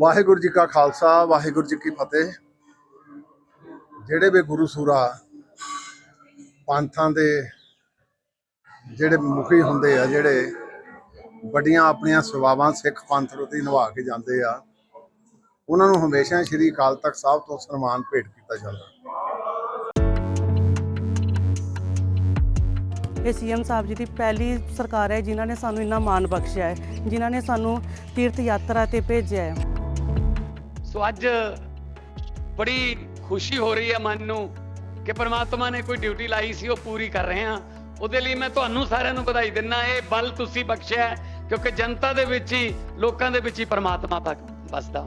ਵਾਹਿਗੁਰੂ ਜੀ ਕਾ ਖਾਲਸਾ, ਵਾਹਿਗੁਰੂ ਜੀ ਕੀ ਫਤਿਹ। ਜਿਹੜੇ ਵੀ ਗੁਰੂ ਸੂਰਾ ਪੰਥਾਂ ਦੇ ਜਿਹੜੇ ਮੁਖੀ ਹੁੰਦੇ ਆ, ਜਿਹੜੇ ਵੱਡੀਆਂ ਆਪਣੀਆਂ ਸੇਵਾਵਾਂ ਸਿੱਖ ਪੰਥ ਪ੍ਰਤੀ ਨਿਭਾ ਕੇ ਜਾਂਦੇ ਆ, ਉਹਨਾਂ ਨੂੰ ਹਮੇਸ਼ਾ ਸ੍ਰੀ ਅਕਾਲ ਤਖਤ ਸਾਹਿਬ ਤੋਂ ਸਨਮਾਨ ਭੇਟ ਕੀਤਾ ਜਾਂਦਾ। ਇਹ ਸੀਐਮ ਸਾਹਿਬ ਜੀ ਦੀ ਪਹਿਲੀ ਸਰਕਾਰ ਹੈ, ਜਿਨ੍ਹਾਂ ਨੇ ਸਾਨੂੰ ਇੰਨਾ ਮਾਣ ਬਖਸ਼ਿਆ ਹੈ, ਜਿਨ੍ਹਾਂ ਨੇ ਸਾਨੂੰ ਤੀਰਥ ਯਾਤਰਾ ਤੇ ਭੇਜਿਆ ਹੈ। ਸੋ ਅੱਜ ਬੜੀ ਖੁਸ਼ੀ ਹੋ ਰਹੀ ਹੈ ਮਨ ਨੂੰ ਕਿ ਪਰਮਾਤਮਾ ਨੇ ਕੋਈ ਡਿਊਟੀ ਲਾਈ ਸੀ, ਉਹ ਪੂਰੀ ਕਰ ਰਹੇ ਹਾਂ। ਉਹਦੇ ਲਈ ਮੈਂ ਤੁਹਾਨੂੰ ਸਾਰਿਆਂ ਨੂੰ ਵਧਾਈ ਦਿੰਦਾ ਇਹ ਬਲ ਤੁਸੀਂ ਬਖਸ਼ਿਆ ਕਿਉਂਕਿ ਜਨਤਾ ਦੇ ਵਿੱਚ ਹੀ, ਲੋਕਾਂ ਦੇ ਵਿੱਚ ਹੀ ਪਰਮਾਤਮਾ ਬਕ- ਵਸਦਾ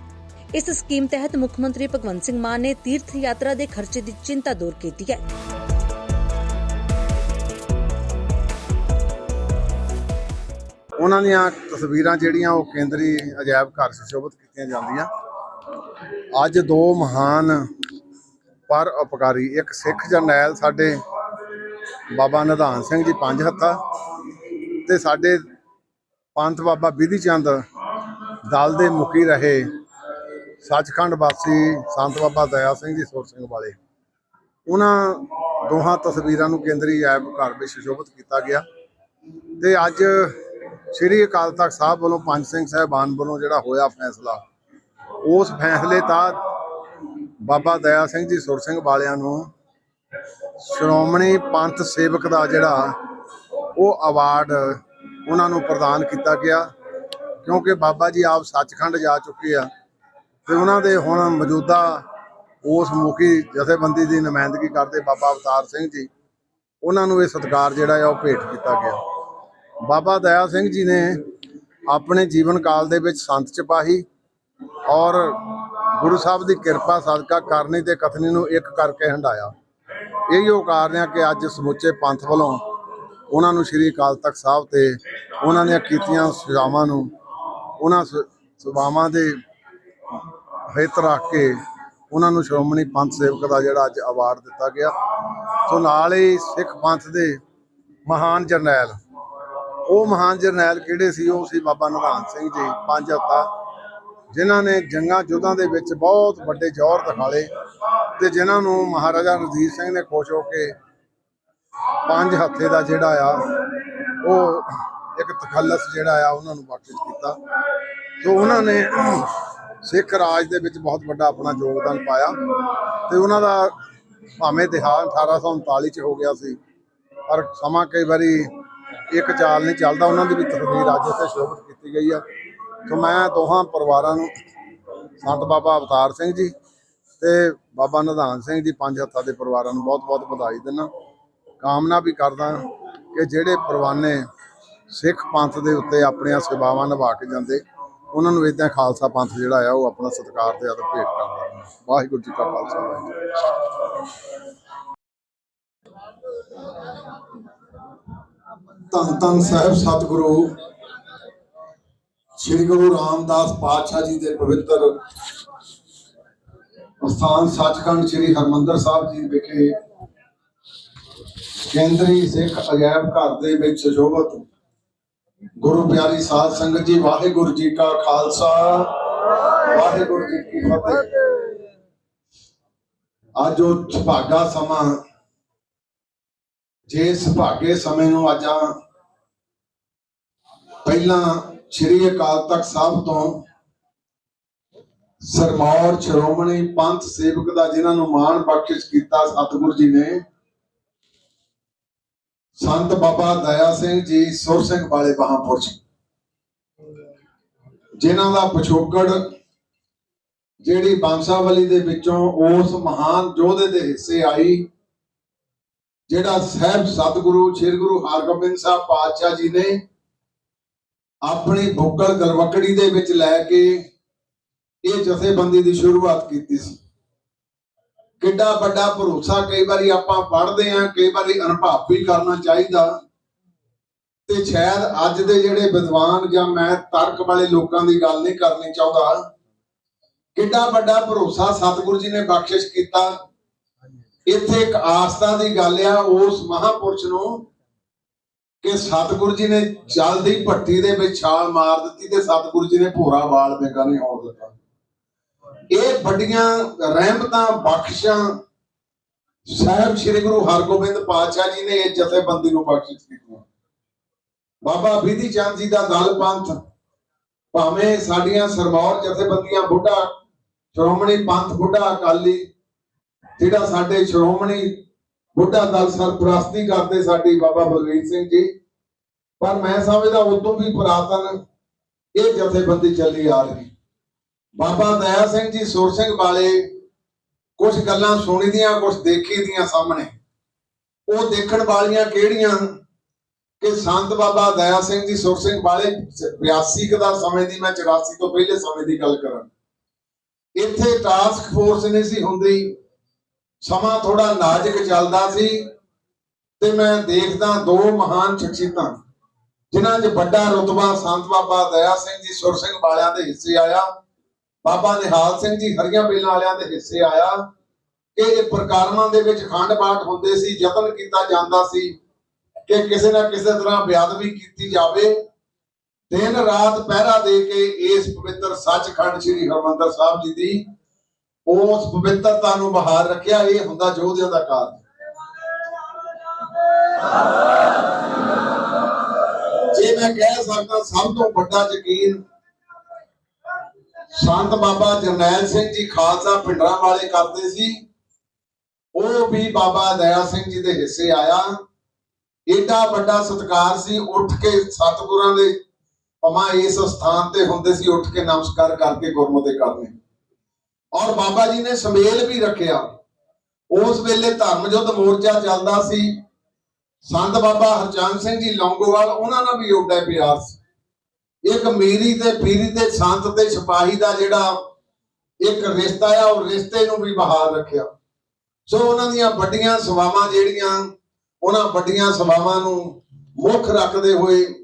ਇਸ ਸਕੀਮ ਤਹਿਤ ਮੁੱਖ ਮੰਤਰੀ ਭਗਵੰਤ ਸਿੰਘ ਮਾਨ ਨੇ ਤੀਰਥ ਯਾਤਰਾ ਦੇ ਖਰਚੇ ਦੀ ਚਿੰਤਾ ਦੂਰ ਕੀਤੀ ਹੈ। ਉਹਨਾਂ ਦੀਆਂ ਤਸਵੀਰਾਂ ਜਿਹੜੀਆਂ ਉਹ ਕੇਂਦਰੀ ਅਜਾਇਬ ਘਰ ਸੁਸ਼ੋਭਿਤ ਕੀਤੀਆਂ ਜਾਂਦੀਆਂ। ਅੱਜ ਦੋ ਮਹਾਨ ਪਰ ਉਪਕਾਰੀ ਇੱਕ ਸਿੱਖ ਜਰਨੈਲ ਸਾਡੇ ਬਾਬਾ ਨਿਧਾਨ ਸਿੰਘ ਜੀ ਪੰਜ ਹੱਥਾ ਤੇ ਸਾਡੇ ਪੰਥ ਬਾਬਾ ਬਿਧੀ ਚੰਦ ਦਲ ਦੇ ਮੁਖੀ ਰਹੇ ਸੱਚਖੰਡ ਵਾਸੀ ਸੰਤ ਬਾਬਾ ਦਇਆ ਸਿੰਘ ਜੀ ਸੁਰ ਸਿੰਘ ਵਾਲੇ। ਉਹਨਾਂ ਦੋਹਾਂ ਤਸਵੀਰਾਂ ਨੂੰ ਕੇਂਦਰੀ ਅਜਾਇਬ ਘਰ ਵਿੱਚ ਸੁਸ਼ੋਭਿਤ ਕੀਤਾ ਗਿਆ। ਤੇ ਅੱਜ ਸ੍ਰੀ ਅਕਾਲ ਤਖਤ ਸਾਹਿਬ ਵੱਲੋਂ ਪੰਜ ਸਿੰਘ ਸਾਹਿਬਾਨ ਵੱਲੋਂ ਜਿਹੜਾ ਹੋਇਆ ਫੈਸਲਾ, ਉਸ ਫੈਸਲੇ ਤਹਿਤ ਬਾਬਾ ਦਇਆ ਸਿੰਘ ਜੀ ਸੁਰ ਸਿੰਘ ਵਾਲਿਆਂ ਨੂੰ ਸ਼੍ਰੋਮਣੀ ਪੰਥ ਸੇਵਕ ਦਾ ਜਿਹੜਾ ਉਹ ਅਵਾਰਡ ਉਹਨਾਂ ਨੂੰ ਪ੍ਰਦਾਨ ਕੀਤਾ ਗਿਆ। ਕਿਉਂਕਿ ਬਾਬਾ ਜੀ ਆਪ ਸੱਚਖੰਡ ਜਾ ਚੁੱਕੇ ਆ। ਤੇ ਉਹਨਾਂ ਦੇ ਹੁਣ ਮੌਜੂਦਾ ਉਸ ਮੁਖੀ ਜਥੇਬੰਦੀ ਦੀ ਨੁਮਾਇੰਦਗੀ ਕਰਦੇ ਬਾਬਾ ਅਵਤਾਰ ਸਿੰਘ ਜੀ, ਉਹਨਾਂ ਨੂੰ ਇਹ ਸਤਿਕਾਰ ਜਿਹੜਾ ਹੈ ਉਹ ਭੇਟ ਕੀਤਾ ਗਿਆ। ਬਾਬਾ ਦਇਆ ਸਿੰਘ ਜੀ ਨੇ ਆਪਣੇ ਜੀਵਨ ਕਾਲ ਦੇ ਵਿੱਚ ਸੰਤ ਚਪਾਹੀ ਔਰ ਗੁਰੂ ਸਾਹਿਬ ਦੀ ਕਿਰਪਾ ਸਦਕਾ ਕਰਨੀ ਤੇ ਕਥਨੀ ਨੂੰ ਇੱਕ ਕਰਕੇ ਹੰਡਾਇਆ ਇਹੀ ਉਹ ਕਾਰਨ ਆ ਕਿ ਅੱਜ ਸਮੁੱਚੇ ਪੰਥ ਵੱਲੋਂ ਉਹਨਾਂ ਨੂੰ ਸ੍ਰੀ ਅਕਾਲ ਤਖਤ ਸਾਹਿਬ ਤੇ ਉਹਨਾਂ ਦੀਆਂ ਕੀਤੀਆਂ ਸੇਵਾਵਾਂ ਨੂੰ, ਉਹਨਾਂ ਸ- ਸੇਵਾਵਾਂ ਦੇ ਹਿੱਤ ਰੱਖ ਕੇ ਉਹਨਾਂ ਨੂੰ ਸ਼੍ਰੋਮਣੀ ਪੰਥ ਸੇਵਕ ਦਾ ਜਿਹੜਾ ਅੱਜ ਅਵਾਰਡ ਦਿੱਤਾ ਗਿਆ। ਸੋ ਨਾਲ ਹੀ ਸਿੱਖ ਪੰਥ ਦੇ ਮਹਾਨ ਜਰਨੈਲ, ਉਹ ਮਹਾਨ ਜਰਨੈਲ ਕਿਹੜੇ ਸੀ? ਉਹ ਸੀ ਬਾਬਾ ਨਿਧਾਨ ਸਿੰਘ ਜੀ, ਪੰਜ ਹੱਤਾ, ਜਿਨ੍ਹਾਂ ਨੇ ਜੰਗਾਂ ਯੁੱਧਾਂ ਦੇ ਵਿੱਚ ਬਹੁਤ ਵੱਡੇ ਜੌਹਰ ਦਿਖਾਲੇ ਤੇ ਜਿਨ੍ਹਾਂ ਨੂੰ ਮਹਾਰਾਜਾ ਰਣਜੀਤ ਸਿੰਘ ਨੇ ਖੁਸ਼ ਹੋ ਕੇ ਪੰਜ ਹੱਥੇ ਦਾ ਜਿਹੜਾ ਆ, ਉਹ ਇੱਕ ਤਖੱਲਸ ਜਿਹੜਾ ਆ ਉਹਨਾਂ ਨੂੰ ਬਖਸ਼ਿਸ਼ ਕੀਤਾ। ਸੋ ਉਹਨਾਂ ਨੇ ਸਿੱਖ ਰਾਜ ਦੇ ਵਿੱਚ ਬਹੁਤ ਵੱਡਾ ਆਪਣਾ ਯੋਗਦਾਨ ਪਾਇਆ ਤੇ ਉਹਨਾਂ ਦਾ ਭਾਵੇਂ ਦੇਹਾਂਤ 1839 ਚ ਹੋ ਗਿਆ ਸੀ, ਪਰ ਸਮਾਂ ਕਈ ਵਾਰੀ ਇੱਕ ਚਾਲ ਨਹੀਂ ਚੱਲਦਾ, ਉਹਨਾਂ ਦੀ ਵੀ ਤਸਵੀਰ ਅੱਜ ਇੱਥੇ ਸ਼ੋਭਿਤ ਕੀਤੀ ਗਈ ਆ। ਸੋ ਮੈਂ ਦੋਹਾਂ ਪਰਿਵਾਰਾਂ ਨੂੰ ਸੰਤ ਬਾਬਾ ਅਵਤਾਰ ਸਿੰਘ ਜੀ ਤੇ ਬਾਬਾ ਨਿਧਾਨ ਸਿੰਘ ਜੀ ਪੰਜ ਹੱਥਾਂ ਦੇ ਪਰਿਵਾਰਾਂ ਨੂੰ ਬਹੁਤ-ਬਹੁਤ ਵਧਾਈ ਦਿੰਦਾ। ਕਾਮਨਾ ਵੀ ਕਰਦਾ ਕਿ ਜਿਹੜੇ ਪਰਵਾਨੇ ਸਿੱਖ ਪੰਥ ਦੇ ਉੱਤੇ ਆਪਣੀਆਂ ਸੇਵਾਵਾਂ ਨਿਭਾ ਕੇ ਜਾਂਦੇ ਉਹਨਾਂ ਨੂੰ ਇਦਾਂ ਖਾਲਸਾ ਪੰਥ ਜਿਹੜਾ ਆ, ਉਹ ਆਪਣਾ ਸਤਿਕਾਰ ਤੇ ਅਦਰ ਭੇਟ ਕਰਦਾ। ਵਾਹਿਗੁਰੂ ਜੀ ਕਾ ਖਾਲਸਾ, ਵਾਹਿਗੁਰੂ ਜੀ ਸਾਹਿਬ, ਸਤਿਗੁਰੂ, ਸ੍ਰੀ ਗੁਰੂ ਰਾਮਦਾਸ ਪਾਤਸ਼ਾਹ ਜੀ ਦੇ ਪਵਿੱਤਰ ਸਥਾਨ ਸੱਚਖੰਡ ਸ੍ਰੀ ਹਰਮੰਦਰ ਸਾਹਿਬ ਜੀ ਵਿਖੇ ਕੇਂਦਰੀ ਸਿੱਖ ਅਜਾਇਬ ਘਰ ਦੇ ਵਿੱਚ ਸ਼ੋਭਤ ਗੁਰੂ ਪਿਆਰੀ ਸਾਧ ਸੰਗਤ ਜੀ, ਵਾਹਿਗੁਰੂ ਜੀ ਕਾ ਖਾਲਸਾ। ਵਾਹਿਗੁਰੂ ਜੀ ਕੀ ਫਤਿਹ। ਅੱਜ ਉਹ ਸੁਭਾਗਾ ਸਮਾਂ। ਜੇ ਸੁਭਾਗੇ ਸਮੇਂ ਨੂੰ ਅੱਜ ਆ, ਪਹਿਲਾਂ ਸ੍ਰੀ ਅਕਾਲ ਤਖਤ ਸਾਹਿਬ ਤੋਂ ਸਰਮੌਰ ਸ਼੍ਰੋਮਣੀ ਪੰਥ ਸੇਵਕ ਦਾ ਜਿਨ੍ਹਾਂ ਨੂੰ ਮਾਣ ਬਖਸ਼ਿਸ਼ ਕੀਤਾ ਸਤਿਗੁਰੂ ਜੀ ਨੇ ਸੰਤ ਬਾਬਾ ਦਇਆ ਸਿੰਘ ਜੀ ਸੁਰ ਸਿੰਘ ਵਾਲੇ ਬਹਾਪੁਰ ਚ। ਜਿਨ੍ਹਾਂ ਦਾ ਪਿਛੋਕੜ ਜਿਹੜੀ ਬੰਸਾਵਲੀ ਦੇ ਵਿੱਚੋਂ ਉਸ ਮਹਾਨ ਯੋਧੇ ਦੇ ਹਿੱਸੇ ਆਈ, ਜਿਹੜਾ ਸਹਿਬ ਸਤਿਗੁਰੂ ਸ੍ਰੀ ਗੁਰੂ ਹਰਗੋਬਿੰਦ ਸਾਹਿਬ ਪਾਤਸ਼ਾਹ ਜੀ ਨੇ ਆਪਣੀ ਭੁੱਕਲ ਗਲਵਕੜੀ ਦੇ ਵਿੱਚ ਲੈ ਕੇ ਇਹ ਜਥੇਬੰਦੀ ਦੀ ਸ਼ੁਰੂਆਤ ਕੀਤੀ ਸੀ। ਕਿੱਡਾ ਵੱਡਾ ਭਰੋਸਾ ਕਈ ਵਾਰੀ ਆਪਾਂ ਪੜ੍ਹਦੇ ਆਂ ਕਈ ਵਾਰੀ ਅਨੁਭਵ ਵੀ ਕਰਨਾ ਚਾਹੀਦਾ। ਤੇ ਸ਼ਾਇਦ ਅੱਜ ਦੇ ਜਿਹੜੇ ਵਿਦਵਾਨ ਜਾਂ ਮੈਂ ਤਰਕ ਵਾਲੇ ਲੋਕਾਂ ਦੀ ਗੱਲ ਨਹੀਂ ਕਰਨੀ ਚਾਹੁੰਦਾ। ਕਿੱਡਾ ਵੱਡਾ ਭਰੋਸਾ ਸਤਿਗੁਰੂ ਜੀ ਨੇ ਬਖਸ਼ਿਸ਼ ਕੀਤਾ। ਇੱਥੇ ਇੱਕ ਆਸਥਾ ਦੀ ਗੱਲ ਆ, ਉਸ ਮਹਾਪੁਰਸ਼ ਨੂੰ ਕਿ ਸਤਿਗੁਰੂ ਜੀ ਨੇ ਜਲਦੀ ਭੱਟੀ ਦੇ ਵਿੱਚ ਛਾਲ ਮਾਰ ਦਿੱਤੀ ਤੇ ਸਤਿਗੁਰੂ ਜੀ ਨੇ ਭੋਰਾ ਵਾਲ ਬੇਗਾ ਨਹੀਂ ਹੋਣ ਦਿੱਤਾ। ਇਹ ਵੱਡੀਆਂ ਰਹਿਮਤਾਂ, ਬਖਸ਼ਾਂ ਸਾਹਿਬ ਸ੍ਰੀ ਗੁਰੂ ਹਰਗੋਬਿੰਦ ਪਾਤਸ਼ਾਹ ਜੀ ਨੇ ਇਹ ਜਥੇਬੰਦੀ ਨੂੰ ਬਖਸ਼ਿਸ਼ ਕੀਤੀਆਂ ਬਾਬਾ ਬਿਧੀ ਚੰਦ ਜੀ ਦਾ ਦਲ ਪੰਥ, ਭਾਵੇਂ ਸਾਡੀਆਂ ਸਰਮੌਰ ਜਥੇਬੰਦੀਆਂ ਬੁੱਢਾ, ਸ਼੍ਰੋਮਣੀ ਪੰਥ ਬੁੱਢਾ ਅਕਾਲੀ, ਜਿਹੜਾ ਸਾਡੇ ਸ਼੍ਰੋਮਣੀ ਬੁੱਢਾ ਦਲ ਸਰਪ੍ਰਸਤੀ ਕਰਦੇ ਸਾਡੀ ਬਾਬਾ ਬਲਵੀਰ ਸਿੰਘ ਜੀ, ਪਰ ਮੈਂ ਸਮਝਦਾ ਉਦੋਂ ਵੀ ਪੁਰਾਤਨ ਇਹ ਜਥੇਬੰਦੀ ਚੱਲੀ ਆ ਰਹੀ। ਬਾਬਾ ਦਇਆ ਸਿੰਘ ਜੀ, ਸੁਰ ਸਿੰਘ ਵਾਲੇ ਕੁਝ ਗੱਲਾਂ ਸੁਣੀ ਦੀਆਂ ਕੁਝ ਦੇਖੀ ਦੀਆਂ ਸਾਹਮਣੇ। ਉਹ ਦੇਖਣ ਵਾਲੀਆਂ ਕਿਹੜੀਆਂ ਕਿ ਸੰਤ ਬਾਬਾ ਦਇਆ ਸਿੰਘ ਜੀ, ਸੁਰ ਸਿੰਘ ਵਾਲੇ 82 ਕਦਾ ਸਮੇਂ ਦੀ, ਮੈਂ 84 ਤੋਂ ਪਹਿਲੇ ਸਮੇਂ ਦੀ ਗੱਲ ਕਰਾਂ। ਇੱਥੇ ਟਾਸਕ ਫੋਰਸ ਨਹੀਂ ਸੀ ਹੁੰਦੀ। ਸਮਾਂ ਥੋੜਾ ਨਾਜ਼ੁਕ ਚੱਲਦਾ ਸੀ ਤੇ ਮੈਂ ਦੇਖਦਾ ਦੋ ਮਹਾਨ ਸ਼ਖਸੀਅਤਾਂ, ਜਿਨ੍ਹਾਂ 'ਚ ਵੱਡਾ ਰੁਤਬਾ ਸੰਤ ਬਾਬਾ ਦਇਆ ਸਿੰਘ ਜੀ, ਸੁਰ ਸਿੰਘ ਵਾਲਿਆਂ ਦੇ ਹਿੱਸੇ ਆਇਆ। ਬਾਬਾ ਨਿਹਾਲ ਸਿੰਘ ਜੀ ਹਰੀਆਂ ਬੇਲਾਂ ਵਾਲਿਆਂ ਦੇ ਹਿੱਸੇ ਆਇਆ। ਕਿ ਇਹ ਪ੍ਰਕਾਰਮਾਂ ਦੇ ਵਿੱਚ ਖੰਡ ਪਾਠ ਹੁੰਦੇ ਸੀ, ਯਤਨ ਕੀਤਾ ਜਾਂਦਾ ਸੀ ਕਿ ਕਿਸੇ ਨਾ ਕਿਸੇ ਤਰ੍ਹਾਂ ਬਿਆਦਵੀ ਕੀਤੀ ਜਾਵੇ। ਦਿਨ ਰਾਤ ਪਹਿਰਾ ਦੇ ਕੇ ਇਸ ਪਵਿੱਤਰ ਸੱਚਖੰਡ ਸ੍ਰੀ ਹਰਮੰਦਰ ਸਾਹਿਬ ਜੀ ਦੀ ਉਸ ਪਵਿੱਤਰਤਾ ਨੂੰ ਬਹਾਰ ਰੱਖਿਆ, ਇਹ ਹੁੰਦਾ ਯੋਧਿਆਂ ਦਾ ਕਾਰਜ ਜੇ ਮੈਂ ਕਹਿ ਸਕਦਾ, ਸਭ ਤੋਂ ਵੱਡਾ ਯਕੀਨ ਸੰਤ ਬਾਬਾ ਜਰਨੈਲ ਸਿੰਘ ਜੀ ਖਾਲਸਾ ਪਿੰਡਰਾਂ ਵਾਲੇ ਕਰਦੇ ਸੀ। ਉਹ ਵੀ ਬਾਬਾ ਦਇਆ ਸਿੰਘ ਜੀ ਦੇ ਹਿੱਸੇ ਆਇਆ। ਏਡਾ ਵੱਡਾ ਸਤਿਕਾਰ ਸੀ, ਉੱਠ ਕੇ ਸਤਿਗੁਰਾਂ ਦੇ ਪਮਾ ਇਸ ਸਥਾਨ ਤੇ ਹੁੰਦੇ ਸੀ, ਉੱਠ ਕੇ ਨਮਸਕਾਰ ਕਰਕੇ ਗੁਰਮਤਿ ਕਰਨੇ ਔਰ ਬਾਬਾ ਜੀ ਨੇ ਸਮੇਲ ਵੀ ਰੱਖਿਆ। ਉਸ ਵੇਲੇ ਧਰਮ ਯੁੱਧ ਮੋਰਚਾ ਚੱਲਦਾ ਸੀ। ਸੰਤ ਬਾਬਾ ਹਰਚੰਦ ਸਿੰਘ ਜੀ ਲੌਂਗੋਵਾਲ, ਉਹਨਾਂ ਨਾਲ ਵੀ ਓਡਾ ਪਿਆਰ ਸੀ। ਇੱਕ ਮੀਰੀ ਤੇ ਪੀਰੀ ਤੇ ਸੰਤ ਤੇ ਸਿਪਾਹੀ ਦਾ ਜਿਹੜਾ ਇੱਕ ਰਿਸ਼ਤਾ ਆ, ਉਹ ਰਿਸ਼ਤੇ ਨੂੰ ਵੀ ਬਹਾਲ ਰੱਖਿਆ। ਸੋ ਉਹਨਾਂ ਦੀਆਂ ਵੱਡੀਆਂ ਸੇਵਾਵਾਂ ਜਿਹੜੀਆਂ, ਉਹਨਾਂ ਵੱਡੀਆਂ ਸੇਵਾਵਾਂ ਨੂੰ ਮੁੱਖ ਰੱਖਦੇ ਹੋਏ